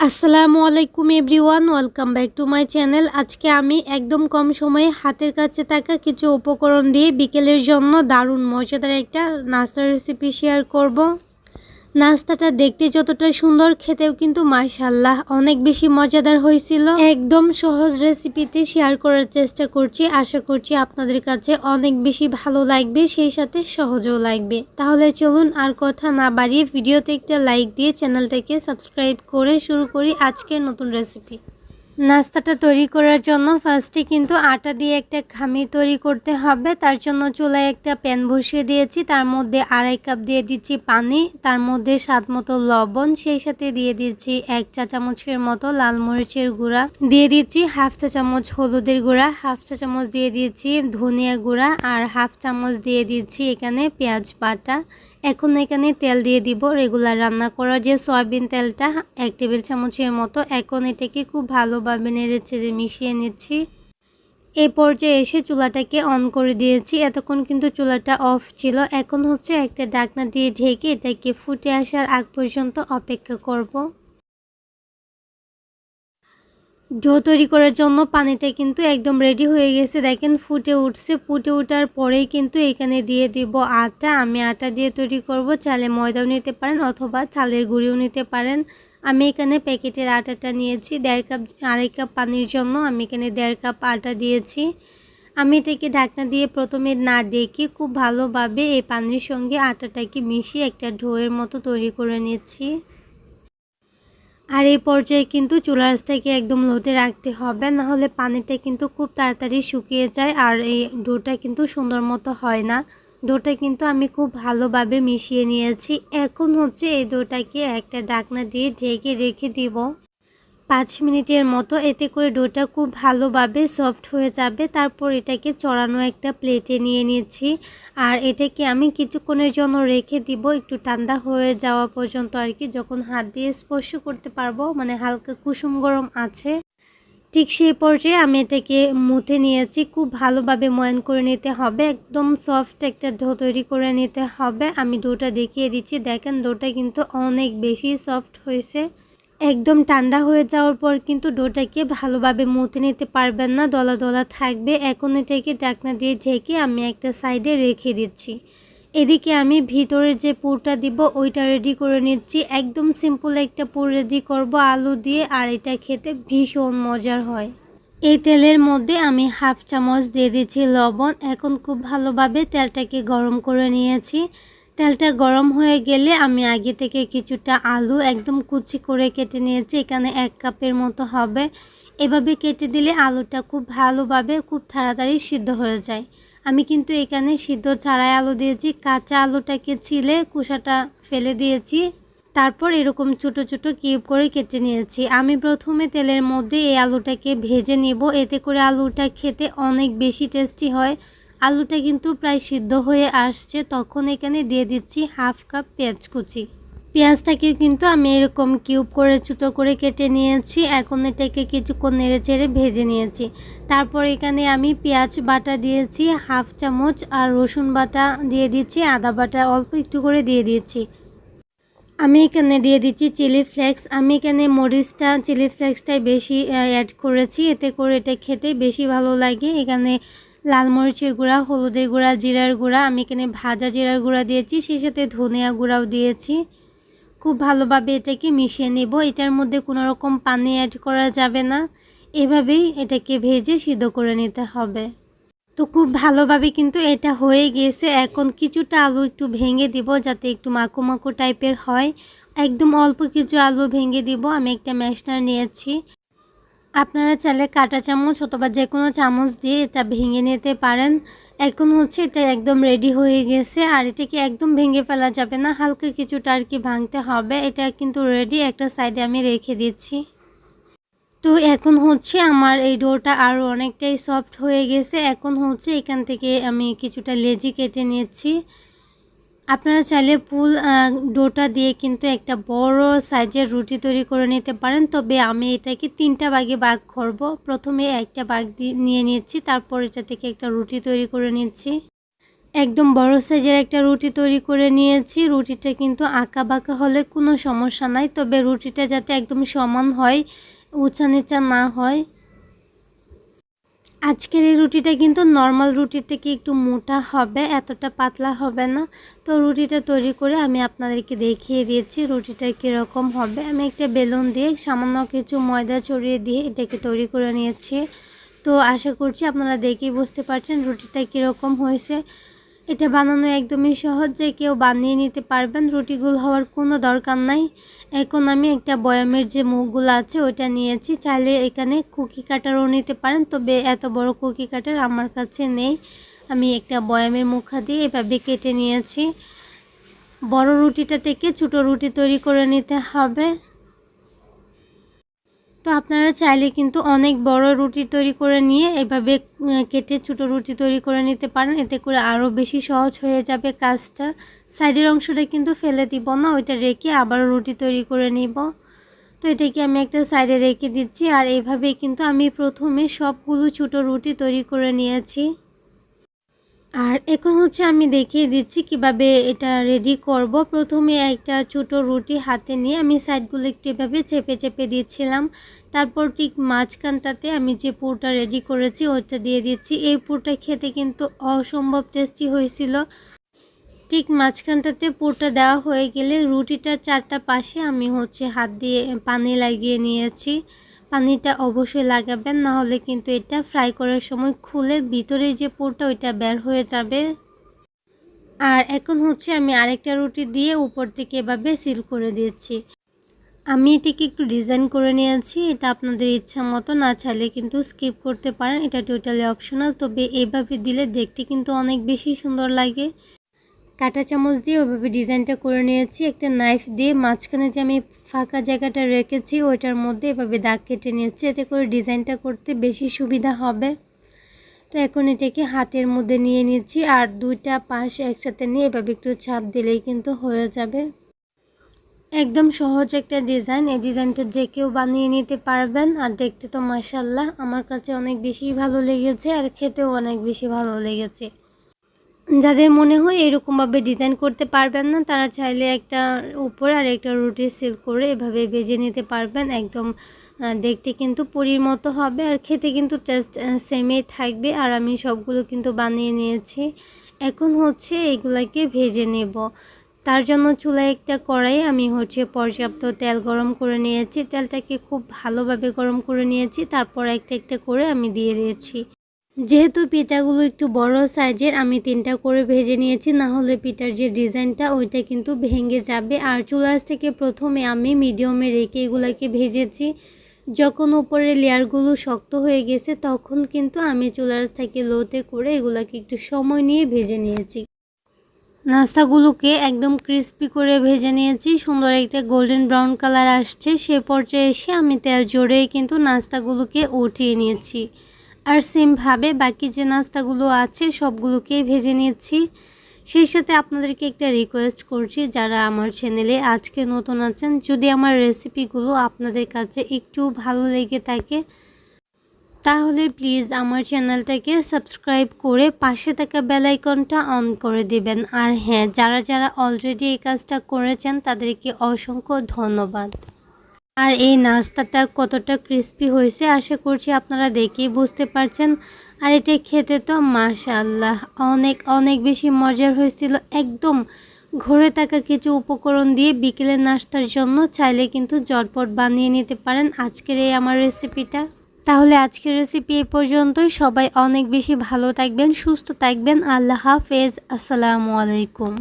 আসসালামু আলাইকুম everyone, welcome back to my channel. আজকে আমি একদম কম সময়ে হাতের কাছে থাকা কিছু উপকরণ দিয়ে বিকেলের জন্য দারুণ মজাদার একটা নাস্তার রেসিপি শেয়ার করব। নাস্তাটা দেখতে যতটা সুন্দর, খেতেও কিন্তু মাশাল্লাহ অনেক বেশি মজাদার হয়েছিল। একদম সহজ রেসিপিতে শেয়ার করার চেষ্টা করছি। আশা করছি আপনাদের কাছে অনেক বেশি ভালো লাগবে, সেই সাথে সহজও লাগবে। তাহলে চলুন আর কথা না বাড়িয়ে ভিডিওতে একটা লাইক দিয়ে চ্যানেলটাকে সাবস্ক্রাইব করে শুরু করি আজকের নতুন রেসিপি। নাস্তাটা তৈরি করার জন্য ফার্স্টে কিন্তু আটা দিয়ে একটা খামির তৈরি করতে হবে। তার জন্য চুলায় একটা প্যান বসিয়ে দিয়েছি। তার মধ্যে আড়াই কাপ দিয়ে দিচ্ছি পানি। তার মধ্যে স্বাদ মতো লবণ। সেই সাথে দিয়ে দিচ্ছি এক চা চামচের মতো লাল মরিচের গুঁড়া। দিয়ে দিচ্ছি হাফ চা চামচ হলুদের গুঁড়া। হাফ চা চামচ দিয়ে দিয়েছি ধনিয়া গুঁড়া। আর হাফ চামচ দিয়ে দিচ্ছি এখানে পেঁয়াজ বাটা। এখন এখানে তেল দিয়ে দিব। রেগুলার রান্না করা যে সয়াবিন তেলটা, এক টেবিল চামচের মতো। এখন এটাকে খুব ভালোভাবে নেড়েছে যে মিশিয়ে নিচ্ছি। এ পর্যায়ে এসে চুলাটাকে অন করে দিয়েছি। এতক্ষণ কিন্তু চুলাটা অফ ছিল। এখন হচ্ছে একটা ডাকনা দিয়ে ঢেকে এটাকে ফুটে আসার আগ পর্যন্ত অপেক্ষা করব। ডো তৈরি করার জন্য পানিটা কিন্তু একদম রেডি হয়ে গেছে। দেখেন ফুটে উঠছে। ফুটে ওঠার পরেই কিন্তু এখানে দিয়ে দিব আটা। আমি আটা দিয়ে তৈরি করব। চালে ময়দাও নিতে পারেন অথবা চালের গুঁড়িও নিতে পারেন। আমি এখানে প্যাকেটের আটাটা নিয়েছি। দেড় কাপ, আড়াই কাপ পানির জন্য আমি এখানে দেড় কাপ আটা দিয়েছি। আমি এটাকে ঢাকনা দিয়ে প্রথমে না ডেকে খুব ভালোভাবে এই পানির সঙ্গে আটাটাকে মিশিয়ে একটা ঢোয়ের মতো তৈরি করে নিচ্ছি। আর এই পর্যায়ে কিন্তু চুলারসটাকে একদম লোতে রাখতে হবে, না হলে পানিটা কিন্তু খুব তাড়াতাড়ি শুকিয়ে যায় আর এই ডোটা কিন্তু সুন্দর মতো হয় না। ডোটা কিন্তু আমি খুব ভালোভাবে মিশিয়ে নিয়েছি। এখন হচ্ছে এই ডোটাকে একটা ডাকনা দিয়ে ঢেকে রেখে দিব। পাঁচ মিনিটের মতো এতে করে ডোটা খুব ভালোভাবে সফট হয়ে যাবে। তারপর এটাকে চড়ানো একটা প্লেটে নিয়ে নিয়েছি আর এটাকে আমি কিছুক্ষণের জন্য রেখে দিব। একটু ঠান্ডা হয়ে যাওয়া পর্যন্ত আর কি। যখন হাত দিয়ে স্পর্শ করতে পারব মানে হালকা কুসুম গরম আছে, ঠিক সেই পর্যায়ে আমি এটাকে মুথে নিয়েছি। খুব ভালোভাবে ময়ান করে নিতে হবে। একদম সফট একটা ডো তৈরি করে নিতে হবে। আমি ডোটা দেখিয়ে দিচ্ছি। দেখেন ডোটা কিন্তু অনেক বেশি সফট হয়েছে। একদম ঠান্ডা হয়ে যাওয়ার পর কিন্তু ডোটাকে ভালোভাবে মুতে নিতে পারবেন না, দলা দলা থাকবে। এখন এটাকে ডাকনা দিয়ে ঢেকে আমি একটা সাইডে রেখে দিচ্ছি। এদিকে আমি ভিতরে যে পুরটা দিব, ওইটা রেডি করে নিচ্ছি। একদম সিম্পল একটা পুর রেডি করব আলু দিয়ে, আর এটা খেতে ভীষণ মজার হয়। এই তেলের মধ্যে আমি হাফ চামচ দিয়ে দিচ্ছি লবণ। এখন খুব ভালোভাবে তেলটাকে গরম করে নিয়েছি। তেলটা গরম হয়ে গেলে আমি আগে থেকে কিছুটা আলু একদম কুচি করে কেটে নিয়েছি, এখানে এক কাপের মতো হবে। এভাবে কেটে দিলে আলুটা খুব ভালোভাবে খুব তাড়াতাড়ি সিদ্ধ হয়ে যায়। আমি কিন্তু এখানে সিদ্ধ ছাড়াই আলু দিয়েছি, কাঁচা আলুটাকে ছিলে কুসাটা ফেলে দিয়েছি। তারপর এরকম ছোট ছোট কিউব করে কেটে নিয়েছি। আমি প্রথমে তেলের মধ্যে এই আলুটাকে ভেজে নিব, এতে করে আলুটা খেতে অনেক বেশি টেস্টি হয়। আলুটা কিন্তু প্রায় সিদ্ধ হয়ে আসছে, তখন এখানে দিয়ে দিচ্ছি হাফ কাপ পেঁয়াজ কুচি। পেঁয়াজটাকেও কিন্তু আমি এরকম কিউব করে, ছোটো করে কেটে নিয়েছি। এখন এটাকে কিছুক্ষণ নেড়ে চেড়ে ভেজে নিয়েছি। তারপর এখানে আমি পেঁয়াজ বাটা দিয়েছি, হাফ চামচ, আর রসুন বাটা দিয়ে দিচ্ছি, আদা বাটা অল্প একটু করে দিয়ে দিয়েছি। আমি এখানে দিয়ে দিচ্ছি চিলি ফ্লেক্স। আমি এখানে মরিচটা, চিলি ফ্লেক্সটাই বেশি অ্যাড করেছি। এতে করে এটা খেতে বেশি ভালো লাগে। এখানে লাল মরিচের গুঁড়া, হলুদের গুঁড়া, জিরার গুঁড়া, আমি এখানে ভাজা জিরার গুঁড়া দিয়েছি, সেই সাথে ধনিয়া গুঁড়াও দিয়েছি। খুব ভালোভাবে এটাকে মিশিয়ে নেব, এটার মধ্যে কোনো রকম পানি অ্যাড করা যাবে না। এভাবেই এটাকে ভেজে সিদ্ধ করে নিতে হবে। তো খুব ভালোভাবে কিন্তু এটা হয়ে গিয়েছে এখন কিছুটা আলু একটু ভেঙে দিব যাতে একটু মাকো মাকো টাইপের হয়। একদম অল্প কিছু আলু ভেঙে দিব। আমি একটা ম্যাশনার নিয়েছি। আপনারা চাইলে কাটা চামচ অথবা যে কোনো চামচ দিয়ে এটা ভেঙে নিতে পারেন। এখন হচ্ছে এটা একদম রেডি হয়ে গেছে আর এটাকে একদম ভেঙে ফেলা যাবে না, হালকা কিছুটা আর কি ভাঙতে হবে। এটা কিন্তু রেডি একটা সাইডে আমি রেখে দিচ্ছি। তো এখন হচ্ছে আমার এই ডোটা আরও অনেকটাই সফট হয়ে গেছে। এখন হচ্ছে এখান থেকে আমি কিছুটা লেজি কেটে নিচ্ছি। আপনারা চাইলে পুল ডোটা দিয়ে কিন্তু একটা বড় সাইজের রুটি তৈরি করে নিতে পারেন। তবে আমি এটাকে তিনটা বাগে বাঘ করব। প্রথমে একটা বাঘ নিয়ে নিচ্ছি, তারপর এটা থেকে একটা রুটি তৈরি করে নিচ্ছি। একদম বড় সাইজের একটা রুটি তৈরি করে নিয়েছি। রুটিটা কিন্তু আঁকা বাঁকা হলে কোনো সমস্যা নাই, তবে রুটিটা যাতে একদম সমান হয় উঁচা নিচা না হয়। আজকের এই রুটিটা কিন্তু নর্মাল রুটির থেকে একটু মোটা হবে, এতটা পাতলা হবে না। তো রুটিটা তৈরি করে আমি আপনাদেরকে দেখিয়ে দিয়েছি রুটিটা কীরকম হবে। আমি একটা বেলুন দিয়ে সামান্য কিছু ময়দা ছড়িয়ে দিয়ে এটাকে তৈরি করে নিয়েছি। তো আশা করছি আপনারা দেখেই বুঝতে পারছেন রুটিটা কীরকম হয়েছে। এটা বানানো একদমই সহজ কেউ বানিয়ে নিতে পারবেন। রুটিগুলো হওয়ার কোনো দরকার নাই। এখন আমি একটা বয়ামের যে মুখগুলো আছে, ওইটা নিয়েছি। চাইলে এখানে কুকি কাটারও নিতে পারেন, তবে এত বড় কুকি কাটার আমার কাছে নেই। আমি একটা বয়ামের মুখা দিয়ে এভাবে কেটে নিয়েছি। বড় রুটিটা থেকে ছোটো রুটি তৈরি করে নিতে হবে। তো আপনারা চাইলে কিন্তু অনেক বড় রুটি তৈরি করে নিয়ে এভাবে কেটে ছোটো রুটি তৈরি করে নিতে পারেন। এতে করে আরও বেশি সহজ হয়ে যাবে কাজটা। সাইডের অংশটা কিন্তু ফেলে দিব না, ওইটা রেখে আবারও রুটি তৈরি করে নিব। তো এটাকে আমি একটা সাইডে রেখে দিচ্ছি, আর এভাবে কিন্তু আমি প্রথমে সবগুলো ছোটো রুটি তৈরি করে নিয়েছি। আর এখন হচ্ছে আমি দেখিয়ে দিচ্ছি কীভাবে এটা রেডি করব। প্রথমে একটা ছোট রুটি হাতে নিয়ে আমি সাইডগুলো একটু এভাবে চেপে চেপে দিয়েছিলাম তারপর ঠিক মাঝখানটাতে আমি যে পুরটা রেডি করেছি ওটা দিয়ে দিচ্ছি। এই পুরটা খেতে কিন্তু অসম্ভব টেস্টি হয়েছিল। ঠিক মাঝখানটাতে পুরটা দেওয়া হয়ে গেলে রুটিটার চারটা পাশে আমি হচ্ছে হাত দিয়ে পানি লাগিয়ে নিয়েছি। পানিটা অবশ্যই লাগাবেন না হলে কিন্তু এটা ফ্রাই করার সময় খুলে ভিতরে যে পুরটা ওইটা বের হয়ে যাবে। আর এখন হচ্ছে আমি আরেকটা রুটি দিয়ে উপর থেকে এভাবে সিল করে দিয়েছি। আমি এটিকে একটু ডিজাইন করে নিয়েছি, এটা আপনাদের ইচ্ছা মতো না চাইলে কিন্তু স্কিপ করতে পারেন, এটা টোটালি অপশনাল তবে এইভাবে দিলে দেখতে কিন্তু অনেক বেশি সুন্দর লাগে। কাটা চামচ দিয়ে ওইভাবে ডিজাইনটা করে নিয়েছি। একটা নাইফ দিয়ে মাঝখানে যে আমি ফাঁকা জায়গাটা রেখেছি, ওইটার মধ্যে এভাবে দাগ কেটে নিয়েছি। এতে করে ডিজাইনটা করতে বেশি সুবিধা হবে। তো এখন এটাকে হাতের মধ্যে নিয়ে নিচ্ছি আর দুইটা পাশ একসাথে নিয়ে এভাবে একটু ছাপ দিলেই কিন্তু হয়ে যাবে। একদম সহজ একটা ডিজাইন। এই ডিজাইনটা যে কেউ বানিয়ে নিতে পারবেন। আর দেখতে তো মাসাল্লাহ আমার কাছে অনেক বেশি ভালো লেগেছে আর খেতেও অনেক বেশি ভালো লেগেছে। যাদের মনে হয় এরকমভাবে ডিজাইন করতে পারবেন না, তারা চাইলে একটা উপরে আর একটা রুটি সিল করে এভাবে ভেজে নিতে পারবেন। একদম দেখতে কিন্তু পুরীর মতো হবে আর খেতে কিন্তু টেস্ট সেমই থাকবে। আর আমি সবগুলো কিন্তু বানিয়ে নিয়েছি। এখন হচ্ছে এগুলাকে ভেজে নেব। তার জন্য চুলায় একটা কড়াই আমি হচ্ছে পর্যাপ্ত তেল গরম করে নিয়েছি। তেলটাকে খুব ভালোভাবে গরম করে নিয়েছি। তারপর একটা একটা করে আমি দিয়ে দিয়েছি। যেহেতু পিঠাগুলো একটু বড় সাইজের, আমি তিনটা করে ভেজে নিয়েছি। না হলে পিঠার যে ডিজাইনটা, ওইটা কিন্তু ভেঙে যাবে। আর চুলাস থেকে প্রথমে আমি মিডিয়ামে রেখে এগুলাকে ভেজেছি। যখন উপরে লেয়ারগুলো শক্ত হয়ে গেছে, তখন কিন্তু আমি চুলাসটাকে লোতে করে এগুলাকে একটু সময় নিয়ে ভেজে নিয়েছি। নাস্তাগুলোকে একদম ক্রিস্পি করে ভেজে নিয়েছি। সুন্দর একটা গোল্ডেন ব্রাউন কালার আসছে। সে পর্যায়ে এসে আমি তেল জোরেই কিন্তু নাস্তাগুলোকে উঠিয়ে নিয়েছি। আর সেমভাবে বাকি যে নাস্তাগুলো আছে সবগুলোকেই ভেজে নিচ্ছি। সেই সাথে আপনাদেরকে একটা রিকোয়েস্ট করছি, যারা আমার চ্যানেলে আজকে নতুন আছেন, যদি আমার রেসিপিগুলো আপনাদের কাছে একটু ভালো লেগে থাকে, তাহলে প্লিজ আমার চ্যানেলটাকে সাবস্ক্রাইব করে পাশে থাকা বেলাইকনটা অন করে দিবেন। আর হ্যাঁ যারা যারা অলরেডি এই কাজটা করেছেন, তাদেরকে অসংখ্য ধন্যবাদ। আর এই নাস্তাটা কতটা ক্রিস্পি হয়েছে আশা করছি আপনারা দেখেই বুঝতে পারছেন। আর এটা খেতে তো মাশাল্লাহ অনেক অনেক বেশি মজার হয়েছিল। একদম ঘরে থাকা কিছু উপকরণ দিয়ে বিকেলের নাস্তার জন্য চাইলে কিন্তু জটপট বানিয়ে নিতে পারেন আজকের এই আমার রেসিপিটা তাহলে আজকের রেসিপি এ পর্যন্তই। সবাই অনেক বেশি ভালো থাকবেন, সুস্থ থাকবেন। আল্লাহ হাফেজ। আসসালামু আলাইকুম।